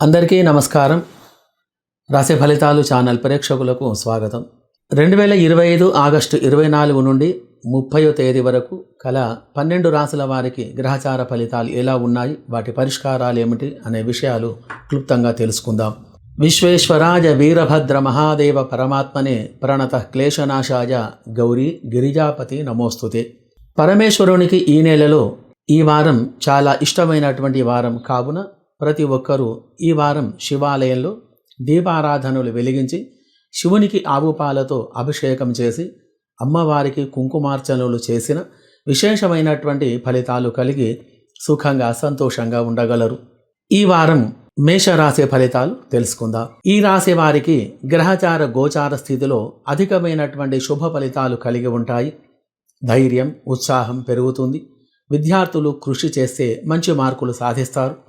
అందరికీ నమస్కారం. రాసే ఫలితాలు ఛానల్ ప్రేక్షకులకు స్వాగతం. రెండు వేల ఇరవై ఐదు ఆగస్టు ఇరవై నాలుగు నుండి ముప్పయో తేదీ వరకు కల పన్నెండు రాసుల వారికి గ్రహచార ఫలితాలు ఎలా ఉన్నాయి వాటి పరిష్కారాలు ఏమిటి అనే విషయాలు క్లుప్తంగా తెలుసుకుందాం. విశ్వేశ్వరాయ వీరభద్ర మహాదేవ పరమాత్మనే ప్రణత క్లేశనాశాయ గౌరీ గిరిజాపతి నమోస్తుతే. పరమేశ్వరునికి ఈ నెలలో ఈ వారం చాలా ఇష్టమైనటువంటి వారం. కావున ప్రతి ఒక్కరూ ఈ వారం శివాలయంలో దీపారాధనలు వెలిగించి శివునికి ఆవు పాలతో అభిషేకం చేసి అమ్మవారికి కుంకుమార్చనలు చేసిన విశేషమైనటువంటి ఫలితాలు కలిగి సుఖంగా సంతోషంగా ఉండగలరు. ఈ వారం మేషరాశి ఫలితాలు తెలుసుకుందాం. ఈ రాశి వారికి గ్రహచార గోచార స్థితిలో అధికమైనటువంటి శుభ ఫలితాలు కలిగి ఉంటాయి. ధైర్యం ఉత్సాహం పెరుగుతుంది. విద్యార్థులు కృషి చేస్తే మంచి మార్కులు సాధిస్తారు.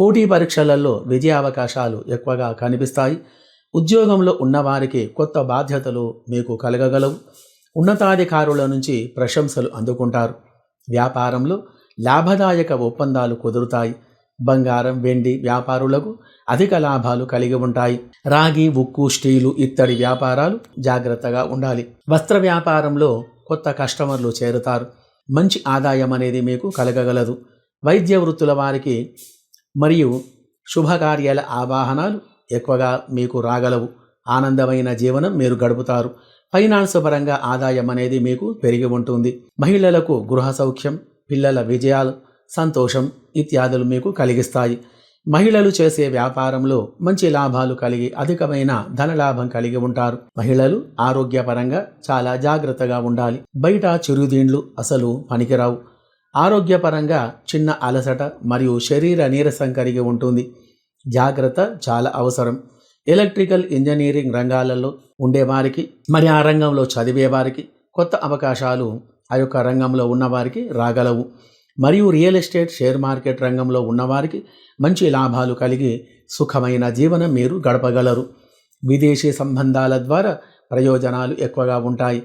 పోటీ పరీక్షలలో విజయావకాశాలు ఎక్కువగా కనిపిస్తాయి. ఉద్యోగంలో ఉన్నవారికి కొత్త బాధ్యతలు మీకు కలగగలవు. ఉన్నతాధికారుల నుంచి ప్రశంసలు అందుకుంటారు. వ్యాపారంలో లాభదాయక ఒప్పందాలు కుదురుతాయి. బంగారం వెండి వ్యాపారులకు అధిక లాభాలు కలిగి ఉంటాయి. రాగి ఉక్కు స్టీలు ఇత్తడి వ్యాపారాలు జాగ్రత్తగా ఉండాలి. వస్త్ర వ్యాపారంలో కొత్త కస్టమర్లు చేరుతారు. మంచి ఆదాయం అనేది మీకు కలగగలదు. వైద్య వృత్తుల వారికి మరియు శుభకార్యాల ఆవాహనాలు ఎక్కువగా మీకు రాగలవు. ఆనందమైన జీవనం మీరు గడుపుతారు. ఫైనాన్స్ పరంగా ఆదాయం అనేది మీకు పెరిగి ఉంటుంది. మహిళలకు గృహ సౌఖ్యం పిల్లల విజయాలు సంతోషం ఇత్యాదులు మీకు కలిగిస్తాయి. మహిళలు చేసే వ్యాపారంలో మంచి లాభాలు కలిగి అధికమైన ధనలాభం కలిగి ఉంటారు. మహిళలు ఆరోగ్యపరంగా చాలా జాగ్రత్తగా ఉండాలి. బయట చిరుదీండ్లు అసలు పనికిరావు. ఆరోగ్యపరంగా చిన్న అలసట మరియు శరీర నీరసం కలిగి ఉంటుంది. జాగ్రత్త చాలా అవసరం. ఎలక్ట్రికల్ ఇంజనీరింగ్ రంగాలలో ఉండేవారికి మరి ఆ రంగంలో చదివేవారికి కొత్త అవకాశాలు ఆ యొక్క రంగంలో ఉన్నవారికి రాగలవు. మరియు రియల్ ఎస్టేట్ షేర్ మార్కెట్ రంగంలో ఉన్నవారికి మంచి లాభాలు కలిగి సుఖమైన జీవనం మీరు గడపగలరు. విదేశీ సంబంధాల ద్వారా ప్రయోజనాలు ఎక్కువగా ఉంటాయి.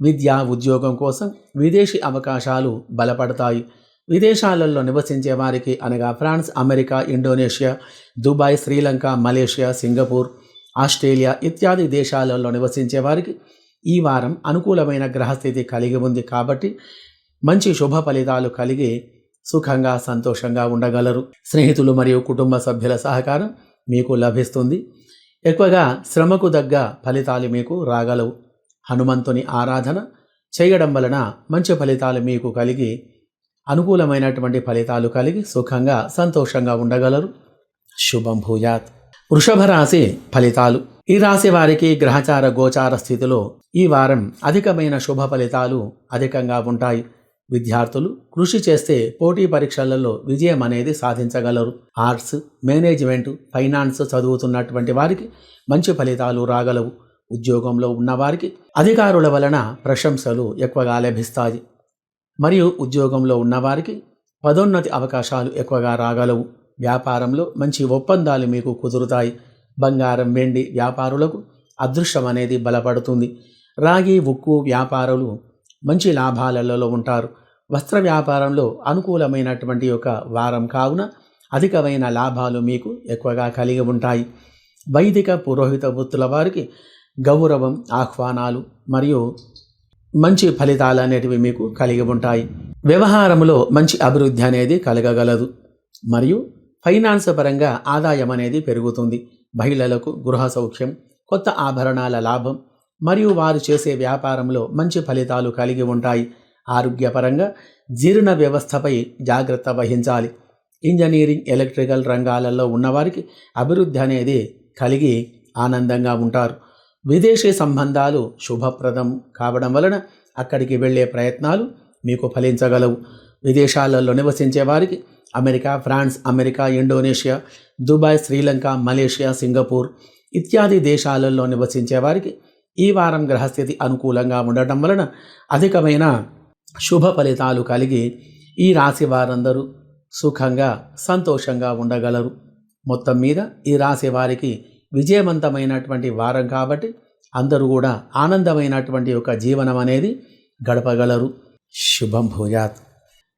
విద్య ఉద్యోగం కోసం విదేశీ అవకాశాలు బలపడతాయి. విదేశాలలో నివసించే వారికి అనగా France America Indonesia Dubai Sri Lanka Malaysia Singapore Australia ఇత్యాది దేశాలలో నివసించే వారికి ఈ వారం అనుకూలమైన గ్రహస్థితి కలిగి ఉంది కాబట్టి మంచి శుభ ఫలితాలు కలిగి సుఖంగా సంతోషంగా ఉండగలరు. స్నేహితులు మరియు కుటుంబ సభ్యుల సహకారం మీకు లభిస్తుంది. ఎక్కువగా శ్రమకు దగ్గ ఫలితాలు మీకు రాగలవు. హనుమంతుని ఆరాధన చేయడం వలన మంచి ఫలితాలు మీకు కలిగి అనుకూలమైనటువంటి ఫలితాలు కలిగి సుఖంగా సంతోషంగా ఉండగలరు. శుభం భూయాత్. వృషభ రాశి ఫలితాలు. ఈ రాశి వారికి గ్రహచార గోచార స్థితిలో ఈ వారం అధికమైన శుభ ఫలితాలు అధికంగా ఉంటాయి. విద్యార్థులు కృషి చేస్తే పోటీ పరీక్షలలో విజయం అనేది సాధించగలరు. ఆర్ట్స్ మేనేజ్మెంట్ ఫైనాన్స్ చదువుతున్నటువంటి వారికి మంచి ఫలితాలు రాగలవు. ఉద్యోగంలో ఉన్నవారికి అధికారుల వలన ప్రశంసలు ఎక్కువగా లభిస్తాయి. మరియు ఉద్యోగంలో ఉన్నవారికి పదోన్నతి అవకాశాలు ఎక్కువగా రాగలవు. వ్యాపారంలో మంచి ఒప్పందాలు మీకు కుదురుతాయి. బంగారం వెండి వ్యాపారులకు అదృష్టం అనేది బలపడుతుంది. రాగి ఉక్కు వ్యాపారులు మంచి లాభాలలో ఉంటారు. వస్త్ర వ్యాపారంలో అనుకూలమైనటువంటి ఒక వారం కావున అధికమైన లాభాలు మీకు ఎక్కువగా కలిగి ఉంటాయి. వైదిక పురోహిత వృత్తుల వారికి గౌరవం ఆహ్వానాలు మరియు మంచి ఫలితాలు అనేటివి మీకు కలిగి ఉంటాయి. వ్యవహారంలో మంచి అభివృద్ధి అనేది కలగగలదు మరియు ఫైనాన్స్ పరంగా ఆదాయం అనేది పెరుగుతుంది. మహిళలకు గృహ సౌఖ్యం కొత్త ఆభరణాల లాభం మరియు వారు చేసే వ్యాపారంలో మంచి ఫలితాలు కలిగి ఉంటాయి. ఆరోగ్యపరంగా జీర్ణ వ్యవస్థపై జాగ్రత్త వహించాలి. ఇంజనీరింగ్ ఎలక్ట్రికల్ రంగాలలో ఉన్నవారికి అభివృద్ధి అనేది కలిగి ఆనందంగా ఉంటారు. విదేశీ సంబంధాలు శుభప్రదం కావడం వలన అక్కడికి వెళ్ళే ప్రయత్నాలు మీకు ఫలించగలవు. విదేశాలలో నివసించే వారికి America France America Indonesia Dubai Sri Lanka Malaysia Singapore ఇత్యాది దేశాలలో నివసించే వారికి ఈ వారం గ్రహస్థితి అనుకూలంగా ఉండటం వలన అధికమైన శుభ ఫలితాలు కలిగి ఈ రాశి వారందరూ సుఖంగా సంతోషంగా ఉండగలరు. మొత్తం మీద ఈ రాశి వారికి విజయవంతమైనటువంటి వారం కాబట్టి అందరూ కూడా ఆనందమైనటువంటి ఒక జీవనం అనేది గడపగలరు. శుభం భూయాత్.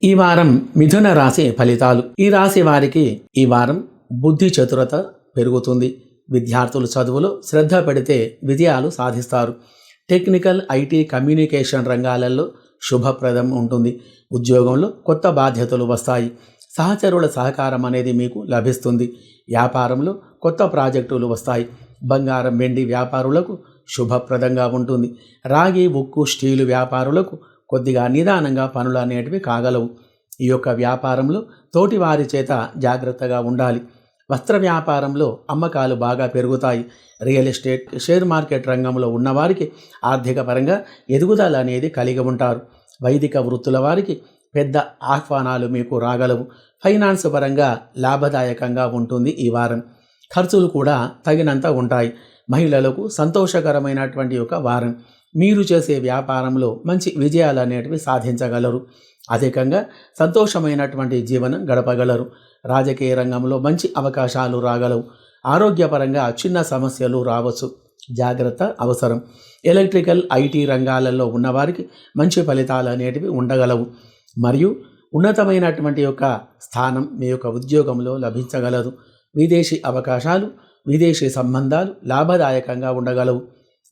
ఈ వారం మిథున రాశి ఫలితాలు. ఈ రాశి వారికి ఈ వారం బుద్ధి చతురత పెరుగుతుంది. విద్యార్థులు చదువులో శ్రద్ధ పెడితే విజయాలు సాధిస్తారు. టెక్నికల్ ఐటీ కమ్యూనికేషన్ రంగాలలో శుభప్రదం ఉంటుంది. ఉద్యోగంలో కొత్త బాధ్యతలు వస్తాయి. సహచరుల సహకారం అనేది మీకు లభిస్తుంది. వ్యాపారంలో కొత్త ప్రాజెక్టులు వస్తాయి. బంగారం వెండి వ్యాపారులకు శుభప్రదంగా ఉంటుంది. రాగి ఉక్కు స్టీలు వ్యాపారులకు కొద్దిగా నిదానంగా పనులు అనేటివి కాగలవు. ఈ యొక్క వ్యాపారంలో తోటివారి చేత జాగ్రత్తగా ఉండాలి. వస్త్ర వ్యాపారంలో అమ్మకాలు బాగా పెరుగుతాయి. రియల్ ఎస్టేట్ షేర్ మార్కెట్ రంగంలో ఉన్నవారికి ఆర్థిక పరంగా ఎదుగుదల అనేది కలిగి ఉంటారు. వైదిక వృత్తుల వారికి పెద్ద ఆహ్వానాలు మీకు రాగలవు. ఫైనాన్స్ పరంగా లాభదాయకంగా ఉంటుంది ఈ వారం. ఖర్చులు కూడా తగినంత ఉంటాయి. మహిళలకు సంతోషకరమైనటువంటి ఒక వారం. మీరు చేసే వ్యాపారంలో మంచి విజయాలు అనేటివి సాధించగలరు. అధికంగా సంతోషమైనటువంటి జీవనం గడపగలరు. రాజకీయ రంగంలో మంచి అవకాశాలు రాగలవు. ఆరోగ్యపరంగా చిన్న సమస్యలు రావచ్చు. జాగ్రత్త అవసరం. ఎలక్ట్రికల్ ఐటీ రంగాలలో ఉన్నవారికి మంచి ఫలితాలు అనేటివి ఉండగలవు. మరియు ఉన్నతమైనటువంటి యొక్క స్థానం మీ యొక్క ఉద్యోగంలో లభించగలదు. విదేశీ అవకాశాలు విదేశీ సంబంధాలు లాభదాయకంగా ఉండగలవు.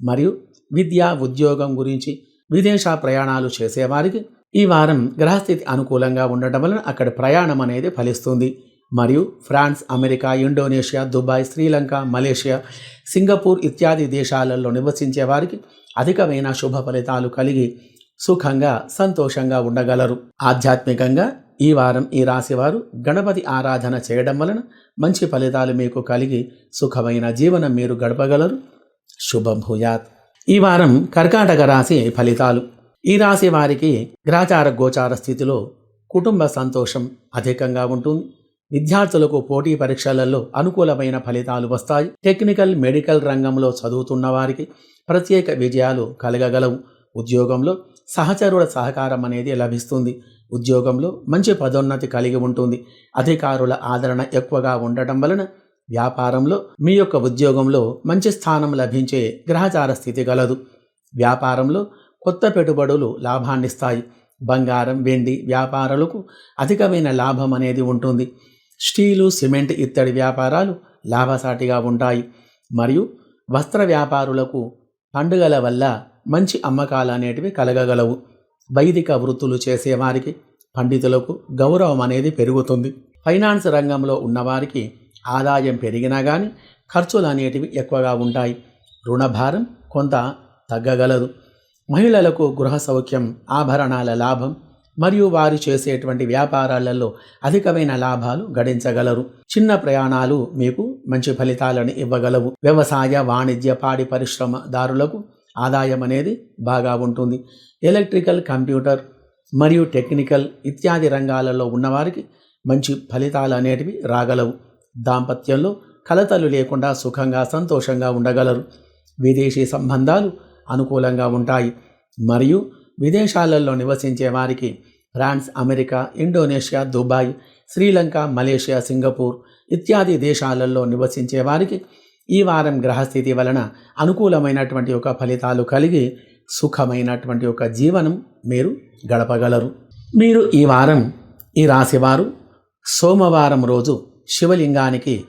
మరియు విద్య ఉద్యోగం గురించి విదేశ ప్రయాణాలు చేసేవారికి ఈ వారం గ్రహస్థితి అనుకూలంగా ఉండటం వలన అక్కడ ప్రయాణం అనేది ఫలిస్తుంది. మరియు France America Indonesia Dubai Sri Lanka Malaysia Singapore ఇత్యాది దేశాలలో నివసించే వారికి అధికమైన శుభ ఫలితాలు కలిగి సుఖంగా సంతోషంగా ఉండగలరు. ఆధ్యాత్మికంగా ఈ వారం ఈ రాశివారు గణపతి ఆరాధన చేయడం వలన మంచి ఫలితాలు మీకు కలిగి సుఖమైన జీవనం మీరు గడపగలరు. శుభం భూయాత్. ఈ వారం కర్కాటక రాశి ఫలితాలు. ఈ రాశి వారికి గ్రాచార గోచార స్థితిలో కుటుంబ సంతోషం అధికంగా ఉంటుంది. విద్యార్థులకు పోటీ పరీక్షలలో అనుకూలమైన ఫలితాలు వస్తాయి. టెక్నికల్ మెడికల్ రంగంలో చదువుతున్న వారికి ప్రత్యేక విజయాలు కలగగలవు. ఉద్యోగంలో సహచరుల సహకారం అనేది లభిస్తుంది. ఉద్యోగంలో మంచి పదోన్నతి కలిగి ఉంటుంది. అధికారుల ఆదరణ ఎక్కువగా ఉండటం వలన వ్యాపారంలో మీ యొక్క ఉద్యోగంలో మంచి స్థానం లభించే గ్రహచార స్థితి గలదు. వ్యాపారంలో కొత్త పెట్టుబడులు లాభాన్నిస్తాయి బంగారం వెండి వ్యాపారాలకు అధికమైన లాభం అనేది ఉంటుంది. స్టీలు సిమెంట్ ఇత్తడి వ్యాపారాలు లాభసాటిగా ఉంటాయి. మరియు వస్త్ర వ్యాపారులకు పండుగల వల్ల మంచి అమ్మకాలు అనేటివి కలగగలవు. వైదిక వృత్తులు చేసేవారికి పండితులకు గౌరవం అనేది పెరుగుతుంది. ఫైనాన్స్ రంగంలో ఉన్నవారికి ఆదాయం పెరిగినా కానీ ఖర్చులు అనేటివి ఎక్కువగా ఉంటాయి. రుణభారం కొంత తగ్గగలదు. మహిళలకు గృహ సౌఖ్యం ఆభరణాల లాభం మరియు వారు చేసేటువంటి వ్యాపారాలలో అధికమైన లాభాలు గడించగలరు. చిన్న ప్రయాణాలు మీకు మంచి ఫలితాలను ఇవ్వగలవు. వ్యవసాయ వాణిజ్య పాడి పరిశ్రమదారులకు ఆదాయం అనేది బాగా ఉంటుంది. ఎలక్ట్రికల్ కంప్యూటర్ మరియు టెక్నికల్ ఇత్యాది రంగాలలో ఉన్నవారికి మంచి ఫలితాలు అనేటివి రాగలవు. దాంపత్యంలో కలతలు లేకుండా సుఖంగా సంతోషంగా ఉండగలరు. విదేశీ సంబంధాలు అనుకూలంగా ఉంటాయి. మరియు విదేశాలలో నివసించే వారికి France America Indonesia Dubai Sri Lanka Malaysia Singapore ఇత్యాది దేశాలలో నివసించే వారికి ఈ వారం గ్రహస్థితి వలన అనుకూలమైనటువంటి ఒక ఫలితాలు కలిగి సుఖమైనటువంటి ఒక జీవనం మీరు గడపగలరు. మీరు ఈ వారం ఈ రాశివారు సోమవారం రోజు శివలింగానికి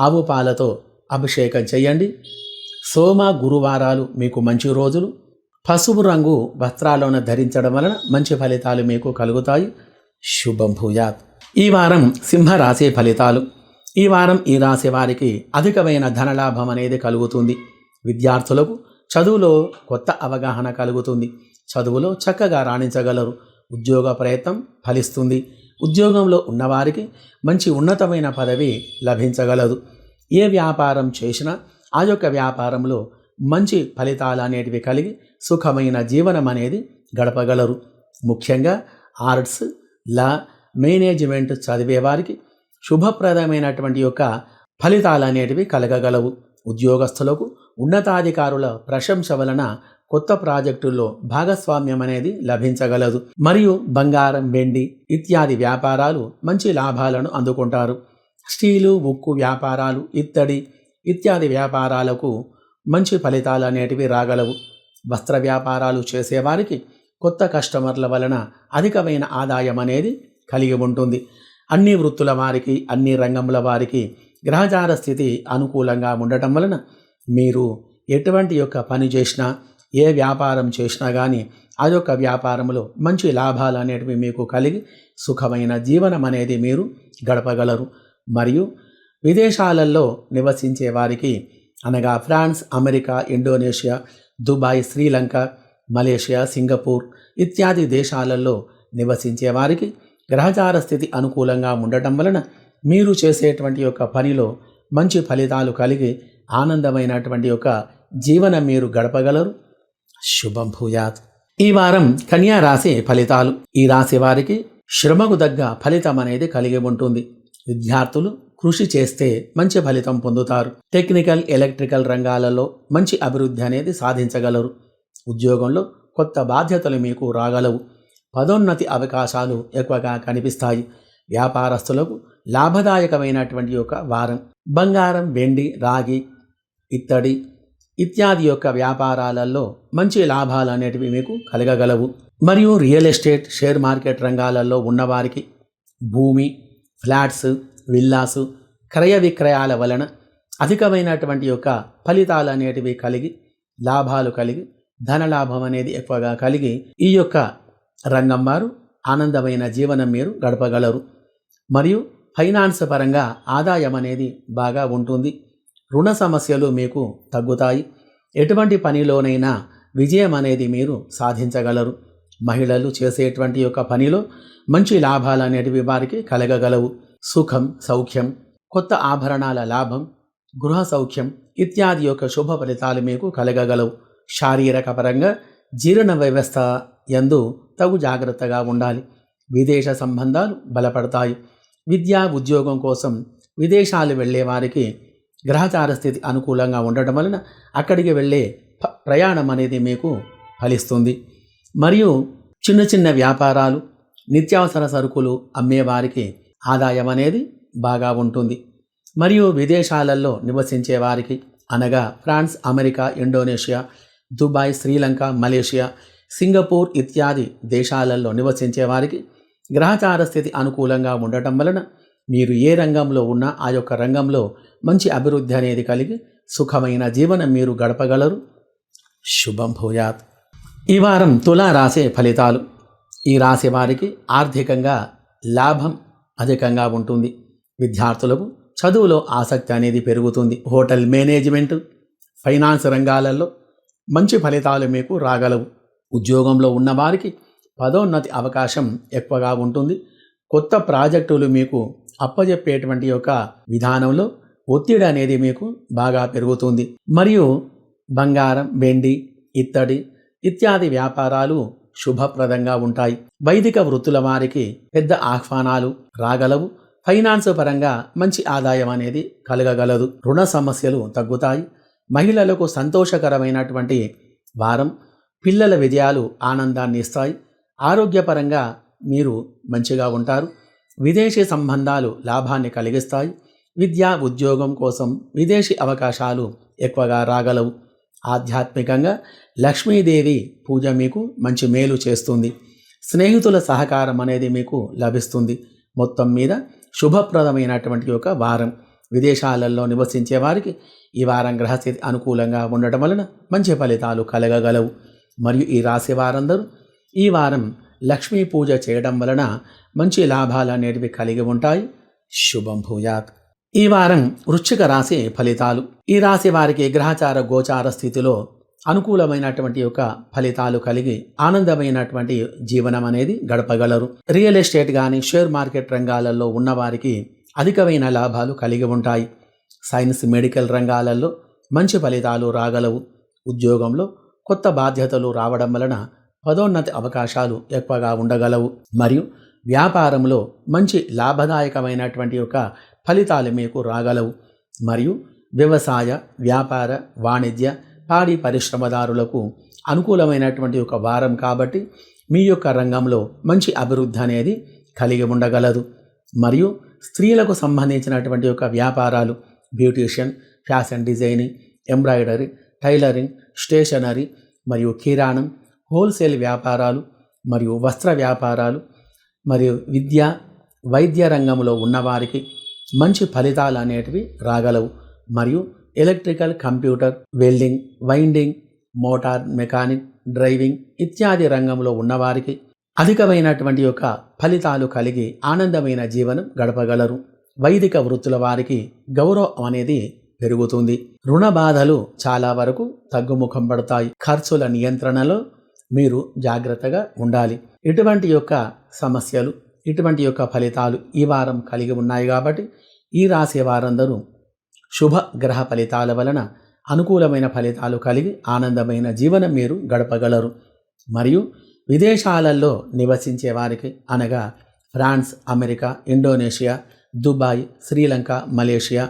ఆవు పాలతో అభిషేకం చేయండి. సోమ గురువారాలు మీకు మంచి రోజులు. పసుపు రంగు వస్త్రాలను ధరించడం వలన మంచి ఫలితాలు మీకు కలుగుతాయి. శుభం భూయాత్. ఈ వారం సింహరాశి ఫలితాలు. ఈ వారం ఈ రాశి వారికి అధికమైన ధనలాభం అనేది కలుగుతుంది. విద్యార్థులకు చదువులో కొత్త అవగాహన కలుగుతుంది. చదువులో చక్కగా రాణించగలరు. ఉద్యోగ ప్రయత్నం ఫలిస్తుంది. ఉద్యోగంలో ఉన్నవారికి మంచి ఉన్నతమైన పదవి లభించగలదు. ఏ వ్యాపారం చేసినా ఆ యొక్క వ్యాపారంలో మంచి ఫలితాలు అనేటివి కలిగి సుఖమైన జీవనం అనేది గడపగలరు. ముఖ్యంగా ఆర్ట్స్ లా మేనేజ్మెంట్ చదివే వారికి శుభప్రదమైనటువంటి యొక్క ఫలితాలు అనేటివి కలగగలవు. ఉద్యోగస్తులకు ఉన్నతాధికారుల ప్రశంస వలన కొత్త ప్రాజెక్టుల్లో భాగస్వామ్యం అనేది లభించగలదు. మరియు బంగారం వెండి ఇత్యాది వ్యాపారాలు మంచి లాభాలను అందుకుంటారు. స్టీలు ఉక్కు వ్యాపారాలు ఇత్తడి ఇత్యాది వ్యాపారాలకు మంచి ఫలితాలు అనేటివి రాగలవు. వస్త్ర వ్యాపారాలు చేసేవారికి కొత్త కస్టమర్ల వలన అధికమైన ఆదాయం అనేది కలిగి ఉంటుంది. అన్ని వృత్తుల వారికి అన్ని రంగముల వారికి గ్రహచార స్థితి అనుకూలంగా ఉండటం వలన మీరు ఎటువంటి యొక్క పని చేసినా ఏ వ్యాపారం చేసినా కానీ అదొక వ్యాపారంలో మంచి లాభాలు అనేటివి మీకు కలిగి సుఖమైన జీవనం అనేది మీరు గడపగలరు. మరియు విదేశాలలో నివసించే వారికి అనగా France America Indonesia Dubai Sri Lanka Malaysia Singapore ఇత్యాది దేశాలలో నివసించే వారికి గ్రహచార స్థితి అనుకూలంగా ఉండటం వలన మీరు చేసేటువంటి యొక్క పనిలో మంచి ఫలితాలు కలిగి ఆనందమైనటువంటి యొక్క జీవనం మీరు గడపగలరు. శుభం భూయాత్. ఈ వారం కన్యా రాశి ఫలితాలు. ఈ రాశి వారికి శ్రమకు తగ్గ ఫలితం అనేది కలిగి ఉంటుంది. విద్యార్థులు కృషి చేస్తే మంచి ఫలితం పొందుతారు. టెక్నికల్ ఎలక్ట్రికల్ రంగాలలో మంచి అభివృద్ధి అనేది సాధించగలరు. ఉద్యోగంలో కొత్త బాధ్యతలు మీకు రాగలవు. పదోన్నతి అవకాశాలు ఎక్కువగా కనిపిస్తాయి. వ్యాపారస్తులకు లాభదాయకమైనటువంటి యొక్క వారం. బంగారం వెండి రాగి ఇత్తడి ఇత్యాది యొక్క వ్యాపారాలలో మంచి లాభాలు అనేటివి మీకు కలగగలవు. మరియు రియల్ ఎస్టేట్ షేర్ మార్కెట్ రంగాలలో ఉన్నవారికి భూమి ఫ్లాట్స్ విల్లాసు క్రయ విక్రయాల వలన అధికమైనటువంటి యొక్క ఫలితాలు అనేటివి కలిగి లాభాలు కలిగి ధనలాభం అనేది ఎక్కువగా కలిగి ఈ యొక్క రంగం వారు ఆనందమైన జీవనం మీరు గడపగలరు. మరియు ఫైనాన్స్ పరంగా ఆదాయం అనేది బాగా ఉంటుంది. రుణ సమస్యలు మీకు తగ్గుతాయి. ఎటువంటి పనిలోనైనా విజయం అనేది మీరు సాధించగలరు. మహిళలు చేసేటువంటి యొక్క పనిలో మంచి లాభాలు అనేటివి వారికి కలగగలవు. సుఖం సౌఖ్యం కొత్త ఆభరణాల లాభం గృహ సౌఖ్యం ఇత్యాది యొక్క శుభ ఫలితాలు మీకు కలగగలవు. శారీరక పరంగా జీర్ణ వ్యవస్థ ఎందు తగు జాగ్రత్తగా ఉండాలి. విదేశ సంబంధాలు బలపడతాయి. విద్యా ఉద్యోగం కోసం విదేశాలు వెళ్ళే వారికి గ్రహచార స్థితి అనుకూలంగా ఉండటం వలన అక్కడికి వెళ్ళే ప్రయాణం అనేది మీకు ఫలిస్తుంది. మరియు చిన్న చిన్న వ్యాపారాలు నిత్యావసర సరుకులు అమ్మేవారికి ఆదాయం అనేది బాగా ఉంటుంది. మరియు విదేశాలలో నివసించే వారికి అనగా France America Indonesia Dubai Sri Lanka Malaysia Singapore ఇత్యాది దేశాలలో నివసించే వారికి గ్రహచార స్థితి అనుకూలంగా ఉండటం వలన మీరు ఏ రంగంలో ఉన్నా ఆ యొక్క రంగంలో మంచి అభివృద్ధి అనేది కలిగి సుఖమైన జీవనం మీరు గడపగలరు. శుభం భూయాత్. ఈ వారం తులా రాసే ఫలితాలు. ఈ రాశి వారికి ఆర్థికంగా లాభం అధికంగా ఉంటుంది. విద్యార్థులకు చదువులో ఆసక్తి అనేది పెరుగుతుంది. హోటల్ మేనేజ్మెంట్ ఫైనాన్స్ రంగాలలో మంచి ఫలితాలు మీకు రాగలవు. ఉద్యోగంలో ఉన్నవారికి పదోన్నతి అవకాశం ఎక్కువగా ఉంటుంది. కొత్త ప్రాజెక్టులు మీకు అప్పజెప్పేటువంటి యొక్క విధానంలో ఒత్తిడి అనేది మీకు బాగా పెరుగుతుంది. మరియు బంగారం వెండి ఇత్తడి ఇత్యాది వ్యాపారాలు శుభప్రదంగా ఉంటాయి. వైదిక వృత్తుల వారికి పెద్ద ఆహ్వానాలు రాగలవు. ఫైనాన్స్ పరంగా మంచి ఆదాయం అనేది కలగగలదు. రుణ సమస్యలు తగ్గుతాయి. మహిళలకు సంతోషకరమైనటువంటి వారం పిల్లల విజయాలు ఆనందాన్ని ఇస్తాయి. ఆరోగ్యపరంగా మీరు మంచిగా ఉంటారు. విదేశీ సంబంధాలు లాభాన్ని కలిగిస్తాయి. విద్యా ఉద్యోగం కోసం విదేశీ అవకాశాలు ఎక్కువగా రాగలవు. ఆధ్యాత్మికంగా లక్ష్మీదేవి పూజ మీకు మంచి మేలు చేస్తుంది. స్నేహితుల సహకారం అనేది మీకు లభిస్తుంది. మొత్తం మీద శుభప్రదమైనటువంటి ఒక వారం. విదేశాలలో నివసించే వారికి ఈ వారం గ్రహస్థితి అనుకూలంగా ఉండటం వలన మంచి ఫలితాలు కలగగలవు. మరియు ఈ రాశి వారందరూ ఈ వారం లక్ష్మీ పూజ చేయడం వలన మంచి లాభాలు అనేటివి కలిగి ఉంటాయి. శుభం భూయాత్. ఈ వారం వృశ్చిక రాశి ఫలితాలు. ఈ రాశి వారికి గ్రహచార గోచార స్థితిలో అనుకూలమైనటువంటి యొక్క ఫలితాలు కలిగి ఆనందమైనటువంటి జీవనం అనేది గడపగలరు. రియల్ ఎస్టేట్ కానీ షేర్ మార్కెట్ రంగాలలో ఉన్నవారికి అధికమైన లాభాలు కలిగి ఉంటాయి. సైన్స్ మెడికల్ రంగాలలో మంచి ఫలితాలు రాగలవు. ఉద్యోగంలో కొత్త బాధ్యతలు రావడం వలన పదోన్నతి అవకాశాలు ఎక్కువగా ఉండగలవు. మరియు వ్యాపారంలో మంచి లాభదాయకమైనటువంటి యొక్క ఫలితాలు మీకు రాగలవు. మరియు వ్యవసాయ వ్యాపార వాణిజ్య పాడి పరిశ్రమదారులకు అనుకూలమైనటువంటి ఒక వారం కాబట్టి మీ యొక్క రంగంలో మంచి అభివృద్ధి అనేది కలిగి ఉండగలదు. మరియు స్త్రీలకు సంబంధించినటువంటి యొక్క వ్యాపారాలు beautician fashion designing embroidery tailoring stationery మరియు కిరాణం హోల్సేల్ వ్యాపారాలు మరియు వస్త్ర వ్యాపారాలు మరియు విద్య వైద్య రంగంలో ఉన్నవారికి మంచి ఫలితాలు అనేటివి రాగలవు. మరియు electrical computer welding winding motor mechanic driving ఇత్యాది రంగంలో ఉన్నవారికి అధికమైనటువంటి యొక్క ఫలితాలు కలిగి ఆనందమైన జీవనం గడపగలరు. వైదిక వృత్తుల వారికి గౌరవం అనేది పెరుగుతుంది. రుణ బాధలు చాలా వరకు తగ్గుముఖం పడతాయి. ఖర్చుల నియంత్రణలో మీరు జాగ్రత్తగా ఉండాలి. ఇటువంటి యొక్క సమస్యలు ఇటువంటి యొక్క ఫలితాలు ఈ వారం కలిగి ఉన్నాయి కాబట్టి ఈ రాసే వారందరూ శుభ గ్రహ ఫలితాల వలన అనుకూలమైన ఫలితాలు కలిగి ఆనందమైన జీవనం మీరు గడపగలరు. మరియు విదేశాలలో నివసించే వారికి అనగా France America Indonesia Dubai Sri Lanka Malaysia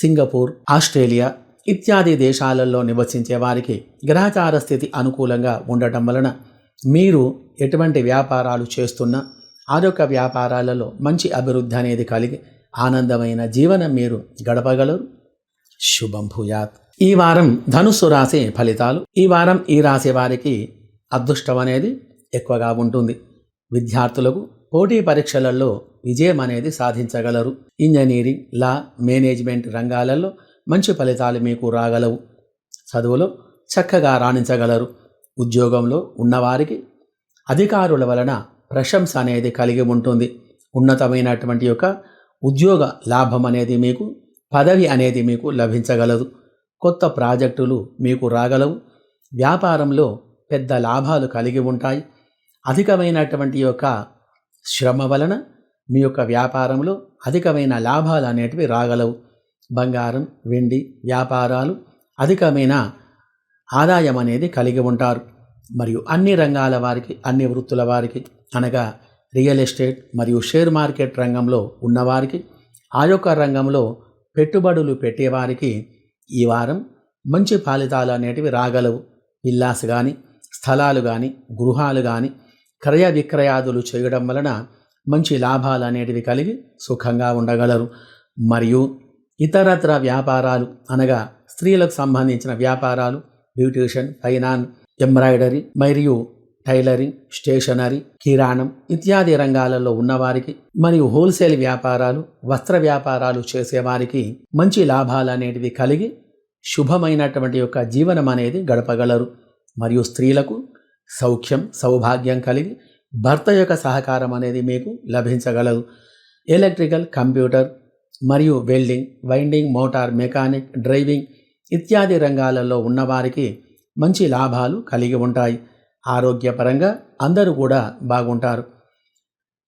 Singapore Australia ఇత్యాది దేశాలలో నివసించే వారికి గ్రహచార స్థితి అనుకూలంగా ఉండటం వలన మీరు ఎటువంటి వ్యాపారాలు చేస్తున్నా ఆరోగ్య వ్యాపారాలలో మంచి అభివృద్ధి అనేది కలిగి ఆనందమైన జీవనం మీరు గడపగలరు. శుభం భూయాత్. ఈ వారం ధనుస్సు రాశి ఫలితాలు. ఈ వారం ఈ రాశి వారికి అదృష్టం అనేది ఎక్కువగా ఉంటుంది. విద్యార్థులకు పోటీ పరీక్షలలో విజయం అనేది సాధించగలరు. ఇంజనీరింగ్ లా మేనేజ్మెంట్ రంగాలలో మంచి ఫలితాలు మీకు రాగలవు. చదువులో చక్కగా రాణించగలరు. ఉద్యోగంలో ఉన్నవారికి అధికారుల వలన ప్రశంస అనేది కలిగి ఉంటుంది. ఉన్నతమైనటువంటి యొక్క ఉద్యోగ లాభం అనేది మీకు పదవి అనేది మీకు లభించగలదు. కొత్త ప్రాజెక్టులు మీకు రాగలవు. వ్యాపారంలో పెద్ద లాభాలు కలిగి ఉంటాయి. అధికమైనటువంటి యొక్క శ్రమ వలన మీ యొక్క వ్యాపారంలో అధికమైన లాభాలు అనేటివి రాగలవు. బంగారం వెండి వ్యాపారాలు అధికమైన ఆదాయం అనేది కలిగి ఉంటారు. మరియు అన్ని రంగాల వారికి అన్ని వృత్తుల వారికి అనగా రియల్ ఎస్టేట్ మరియు షేర్ మార్కెట్ రంగంలో ఉన్నవారికి ఆ యొక్క రంగంలో పెట్టుబడులు పెట్టేవారికి ఈ వారం మంచి ఫలితాలు అనేటివి రాగలవు. విల్లాస్ కానీ స్థలాలు కానీ గృహాలు కానీ క్రయ విక్రయాదులు చేయడం వలన మంచి లాభాలు అనేటివి కలిగి సుఖంగా ఉండగలరు. మరియు ఇతరత్ర వ్యాపారాలు అనగా స్త్రీలకు సంబంధించిన వ్యాపారాలు బ్యూటిషియన్ ఫైనాన్ ఎంబ్రాయిడరీ మరియు టైలరింగ్ స్టేషనరీ కిరాణం ఇత్యాది రంగాలలో ఉన్నవారికి మరియు హోల్సేల్ వ్యాపారాలు వస్త్ర వ్యాపారాలు చేసేవారికి మంచి లాభాలు అనేటివి కలిగి శుభమైనటువంటి యొక్క జీవనం అనేది గడపగలరు. మరియు స్త్రీలకు సౌఖ్యం సౌభాగ్యం కలిగి భర్త యొక్క సహకారం అనేది మీకు లభించగలదు. ఎలక్ట్రికల్ కంప్యూటర్ మరియు welding winding motor mechanic driving ఇత్యాది రంగాలలో ఉన్నవారికి మంచి లాభాలు కలిగి ఉంటాయి. ఆరోగ్యపరంగా అందరూ కూడా బాగుంటారు.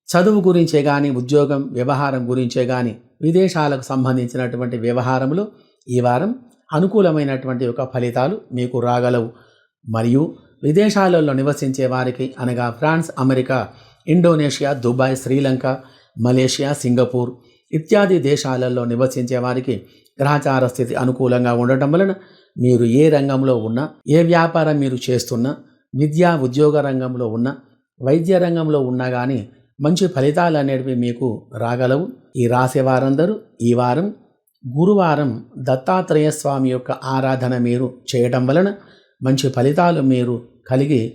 చదువు గురించే కానీ ఉద్యోగం వ్యవహారం గురించే కానీ విదేశాలకు సంబంధించినటువంటి వ్యవహారంలో ఈ వారం అనుకూలమైనటువంటి ఒక ఫలితాలు మీకు రాగలవు. మరియు విదేశాలలో నివసించే వారికి అనగా France America Indonesia Dubai Sri Lanka Malaysia Singapore ఇత్యాది దేశాలలో నివసించే వారికి గ్రహచార స్థితి అనుకూలంగా ఉండటం వలన మీరు ఏ రంగంలో ఉన్నా ఏ వ్యాపారం మీరు చేస్తున్నా విద్యా ఉద్యోగ రంగంలో ఉన్న వైద్య రంగంలో ఉన్నా కానీ మంచి ఫలితాలు అనేటివి మీకు రాగలవు. ఈ రాసే వారందరూ ఈ వారం గురువారం దత్తాత్రేయ స్వామి యొక్క ఆరాధన మీరు చేయటం వలన మంచి ఫలితాలు మీరు కలిగి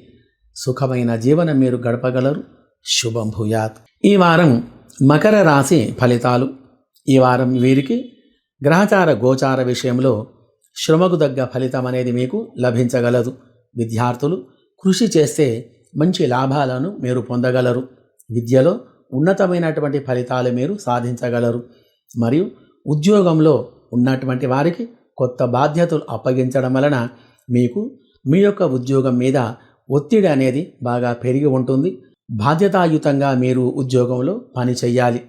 సుఖమైన జీవనం మీరు గడపగలరు. శుభం భూయాత్. ఈ వారం మకర రాశి ఫలితాలు. ఈ వారం వీరికి గ్రహచార గోచార విషయంలో శ్రమకు తగ్గ ఫలితం అనేది మీకు లభించగలదు. విద్యార్థులు కృషి చేస్తే మంచి లాభాలను మీరు పొందగలరు. విద్యలో ఉన్నతమైనటువంటి ఫలితాలు మీరు సాధించగలరు. మరియు ఉద్యోగంలో ఉన్నటువంటి వారికి కొత్త బాధ్యతలు అప్పగించడం వలన మీకు మీ యొక్క ఉద్యోగం మీద ఒత్తిడి అనేది బాగా పెరిగి ఉంటుంది. బాధ్యతాయుతంగా మీరు ఉద్యోగంలో పని చేయాలి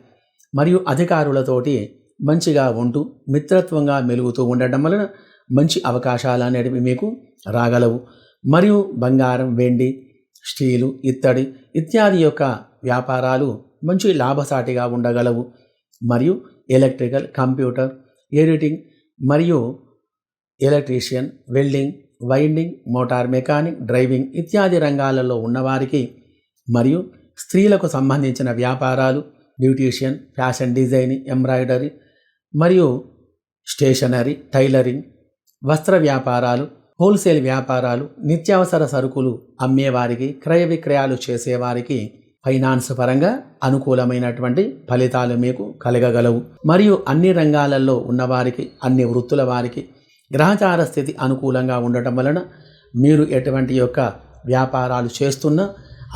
మరియు అధికారులతోటి మంచిగా ఉంటూ మిత్రత్వంగా మెలుగుతూ ఉండటం వలన మంచి అవకాశాలు అనేవి మీకు రాగలవు. మరియు బంగారం వెండి స్టీలు ఇత్తడి ఇత్యాది యొక్క వ్యాపారాలు మంచి లాభసాటిగా ఉండగలవు. మరియు ఎలక్ట్రికల్ కంప్యూటర్ ఎడిటింగ్ మరియు electrician welding winding motor mechanic driving ఇత్యాది రంగాలలో ఉన్నవారికి మరియు స్త్రీలకు సంబంధించిన వ్యాపారాలు బ్యూటీషియన్ ఫ్యాషన్ డిజైనింగ్ ఎంబ్రాయిడరీ మరియు స్టేషనరీ టైలరింగ్ వస్త్ర వ్యాపారాలు హోల్సేల్ వ్యాపారాలు నిత్యావసర సరుకులు అమ్మేవారికి క్రయ విక్రయాలు చేసేవారికి ఫైనాన్స్ పరంగా అనుకూలమైనటువంటి ఫలితాలు మీకు కలగగలవు. మరియు అన్ని రంగాలలో ఉన్నవారికి అన్ని వృత్తుల వారికి గ్రహచార స్థితి అనుకూలంగా ఉండటం వలన మీరు ఎటువంటి యొక్క వ్యాపారాలు చేస్తున్నా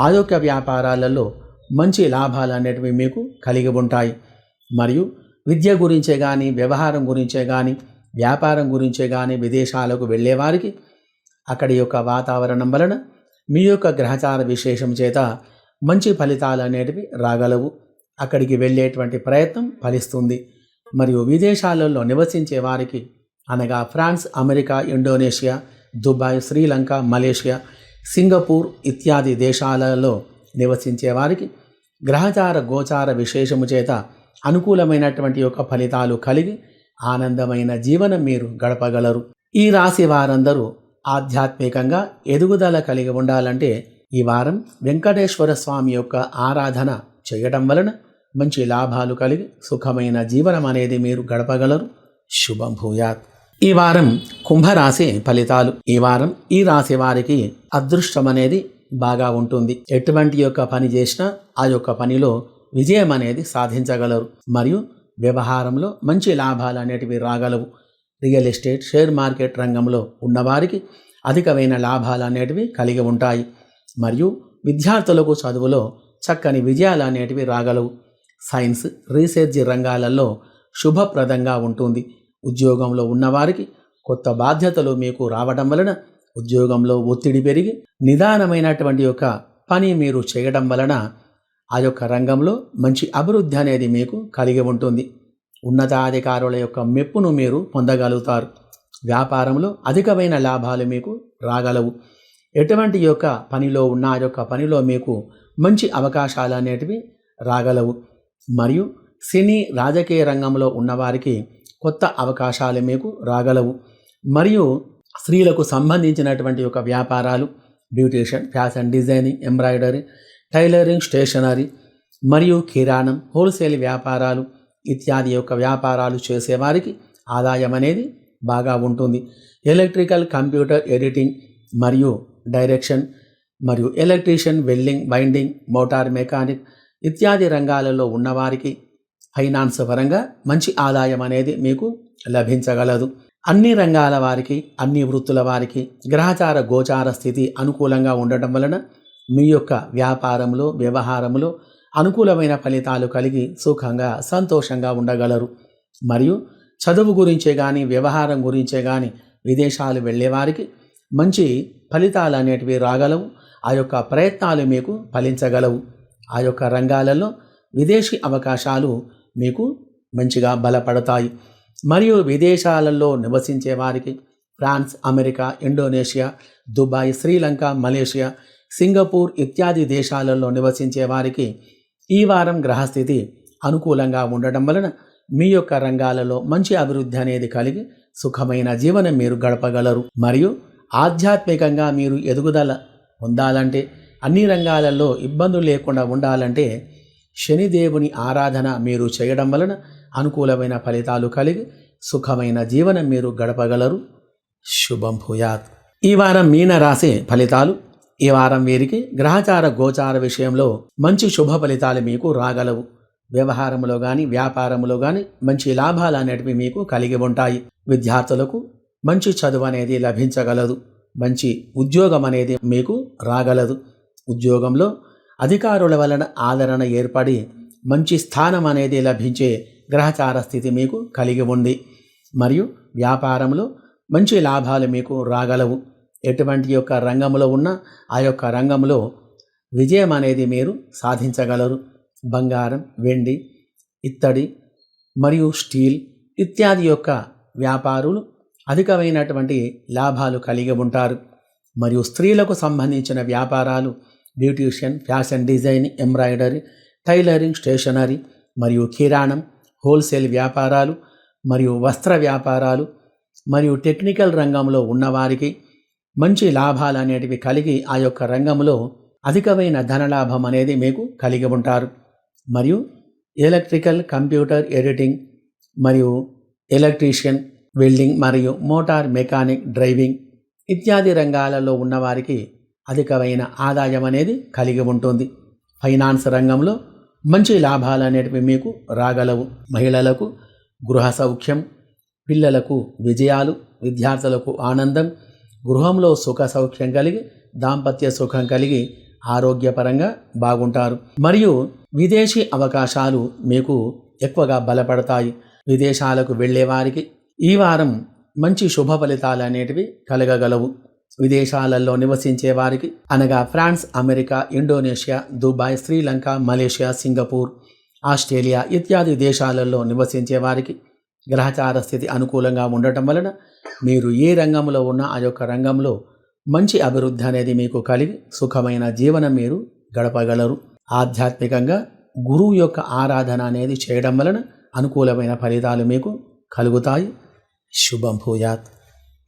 ఆ యొక్క వ్యాపారాలలో మంచి లాభాలు అనేటివి మీకు కలిగి ఉంటాయి. మరియు విద్య గురించే కానీ వ్యవహారం గురించే కానీ వ్యాపారం గురించే కానీ విదేశాలకు వెళ్ళేవారికి అక్కడి యొక్క వాతావరణం వలన మీ యొక్క గ్రహచార విశేషం చేత మంచి ఫలితాలు అనేటివి రాగలవు. అక్కడికి వెళ్ళేటువంటి ప్రయత్నం ఫలిస్తుంది. మరియు విదేశాలలో నివసించే వారికి అనగా France America Indonesia Dubai Sri Lanka Malaysia Singapore ఇత్యాది దేశాలలో నివసించే వారికి గ్రహచార గోచార విశేషము చేత అనుకూలమైనటువంటి యొక్క ఫలితాలు కలిగి ఆనందమైన జీవనం మీరు గడపగలరు. ఈ రాశి వారందరూ ఆధ్యాత్మికంగా ఎదుగుదల కలిగి ఉండాలంటే ఈ వారం వెంకటేశ్వర స్వామి యొక్క ఆరాధన చేయడం వలన మంచి లాభాలు కలిగి సుఖమైన జీవనం అనేది మీరు గడపగలరు. శుభం భూయాత్. ఈ వారం కుంభరాశి ఫలితాలు. ఈ వారం ఈ రాశి వారికి అదృష్టం అనేది బాగా ఉంటుంది. ఎటువంటి యొక్క పని చేసినా ఆ యొక్క పనిలో విజయం అనేది సాధించగలరు. మరియు వ్యవహారంలో మంచి లాభాలు అనేటివి రాగలవు. రియల్ ఎస్టేట్ షేర్ మార్కెట్ రంగంలో ఉన్నవారికి అధికమైన లాభాలు అనేటివి కలిగి ఉంటాయి. మరియు విద్యార్థులకు చదువులో చక్కని విజయాలు అనేటివి రాగలవు. సైన్స్ రీసెర్చ్ రంగాలలో శుభప్రదంగా ఉంటుంది. ఉద్యోగంలో ఉన్నవారికి కొత్త బాధ్యతలు మీకు రావడం వలన ఉద్యోగంలో ఒత్తిడి పెరిగి నిదానమైనటువంటి యొక్క పని మీరు చేయడం వలన ఆ యొక్క రంగంలో మంచి అభివృద్ధి అనేది మీకు కలిగి ఉంటుంది. ఉన్నతాధికారుల యొక్క మెప్పును మీరు పొందగలుగుతారు. వ్యాపారంలో అధికమైన లాభాలు మీకు రాగలవు. ఎటువంటి యొక్క పనిలో ఉన్న ఆ యొక్క పనిలో మీకు మంచి అవకాశాలు అనేటివి రాగలవు. మరియు సినీ రాజకీయ రంగంలో ఉన్నవారికి కొత్త అవకాశాలు మీకు రాగలవు. మరియు స్త్రీలకు సంబంధించినటువంటి యొక్క వ్యాపారాలు beautician fashion designing embroidery tailoring stationery మరియు కిరాణం హోల్సేల్ వ్యాపారాలు ఇత్యాది యొక్క వ్యాపారాలు చేసేవారికి ఆదాయం అనేది బాగా ఉంటుంది. ఎలక్ట్రికల్ కంప్యూటర్ ఎడిటింగ్ మరియు డైరెక్షన్ మరియు electrician welding binding motor mechanic ఇత్యాది రంగాలలో ఉన్నవారికి ఫైనాన్స్ పరంగా మంచి ఆదాయం అనేది మీకు లభించగలదు. అన్ని రంగాల వారికి అన్ని వృత్తుల వారికి గ్రహచార గోచార స్థితి అనుకూలంగా ఉండటం వలన మీ యొక్క వ్యాపారంలో వ్యవహారంలో అనుకూలమైన ఫలితాలు కలిగి సుఖంగా సంతోషంగా ఉండగలరు. మరియు చదువు గురించే కానీ వ్యవహారం గురించే కానీ విదేశాలు వెళ్ళేవారికి మంచి ఫలితాలు అనేటివి రాగలవు. ఆ యొక్క ప్రయత్నాలు మీకు ఫలించగలవు. ఆ యొక్క రంగాలలో విదేశీ అవకాశాలు మీకు మంచిగా బలపడతాయి. మరియు విదేశాలలో నివసించే వారికి France America Indonesia Dubai Sri Lanka Malaysia Singapore ఇత్యాది దేశాలలో నివసించే వారికి ఈ వారం గ్రహస్థితి అనుకూలంగా ఉండటం వలన మీ యొక్క రంగాలలో మంచి అభివృద్ధి అనేది కలిగి సుఖమైన జీవనం మీరు గడపగలరు. మరియు ఆధ్యాత్మికంగా మీరు ఎదుగుదల పొందాలంటే అన్ని రంగాలలో ఇబ్బందులు లేకుండా ఉండాలంటే శనిదేవుని ఆరాధన మీరు చేయడం వలన అనుకూలమైన ఫలితాలు కలిగి సుఖమైన జీవనం మీరు గడపగలరు. శుభం భూయాత్. ఈ వారం మీన రాసే ఫలితాలు ఈ వారం వీరికి గ్రహచార గోచార విషయంలో మంచి శుభ ఫలితాలు మీకు రాగలవు. వ్యవహారంలో కానీ వ్యాపారంలో కానీ మంచి లాభాలు అనేటివి మీకు కలిగి ఉంటాయి. విద్యార్థులకు మంచి చదువు అనేది లభించగలదు. మంచి ఉద్యోగం అనేది మీకు రాగలదు. ఉద్యోగంలో అధికారుల వలన ఆదరణ ఏర్పడి మంచి స్థానం అనేది లభించే గ్రహచార స్థితి మీకు కలిగి ఉంది. మరియు వ్యాపారంలో మంచి లాభాలు మీకు రాగలవు. ఎటువంటి యొక్క రంగంలో ఉన్న ఆ యొక్క రంగంలో విజయం అనేది మీరు సాధించగలరు. బంగారం వెండి ఇత్తడి మరియు స్టీల్ ఇత్యాది యొక్క వ్యాపారులు అధికమైనటువంటి లాభాలు కలిగి ఉంటారు. మరియు స్త్రీలకు సంబంధించిన వ్యాపారాలు beautician fashion design embroidery tailoring stationery మరియు కిరాణం హోల్సేల్ వ్యాపారాలు మరియు వస్త్ర వ్యాపారాలు మరియు టెక్నికల్ రంగంలో ఉన్నవారికి మంచి లాభాలు అనేటివి కలిగి ఆ యొక్క రంగంలో అధికమైన ధనలాభం అనేది మీకు కలిగి ఉంటారు. మరియు ఎలక్ట్రికల్ కంప్యూటర్ ఎడిటింగ్ మరియు ఎలక్ట్రీషియన్ వెల్డింగ్ మరియు మోటార్ మెకానిక్ డ్రైవింగ్ ఇత్యాది రంగాలలో ఉన్నవారికి అధికమైన ఆదాయం అనేది కలిగి ఉంటుంది. ఫైనాన్స్ రంగంలో మంచి లాభాలు అనేటివి మీకు రాగలవు. మహిళలకు గృహ సౌఖ్యం పిల్లలకు విజయాలు విద్యార్థులకు ఆనందం గృహంలో సుఖ సౌఖ్యం కలిగి దాంపత్య సుఖం కలిగి ఆరోగ్యపరంగా బాగుంటారు. మరియు విదేశీ అవకాశాలు మీకు ఎక్కువగా బలపడతాయి. విదేశాలకు వెళ్ళే వారికి ఈ వారం మంచి శుభ ఫలితాలు అనేటివి కలగగలవు. విదేశాలలో నివసించే వారికి అనగా France America Indonesia Dubai Sri Lanka Malaysia Singapore Australia ఇత్యాది దేశాలలో నివసించే వారికి గ్రహచార స్థితి అనుకూలంగా ఉండటం వలన మీరు ఏ రంగంలో ఉన్నా ఆ యొక్క రంగంలో మంచి అభివృద్ధి అనేది మీకు కలిగి సుఖమైన జీవనం మీరు గడపగలరు. ఆధ్యాత్మికంగా గురువు యొక్క ఆరాధన అనేది చేయడం వలన అనుకూలమైన ఫలితాలు మీకు కలుగుతాయి. శుభం భూయాత్.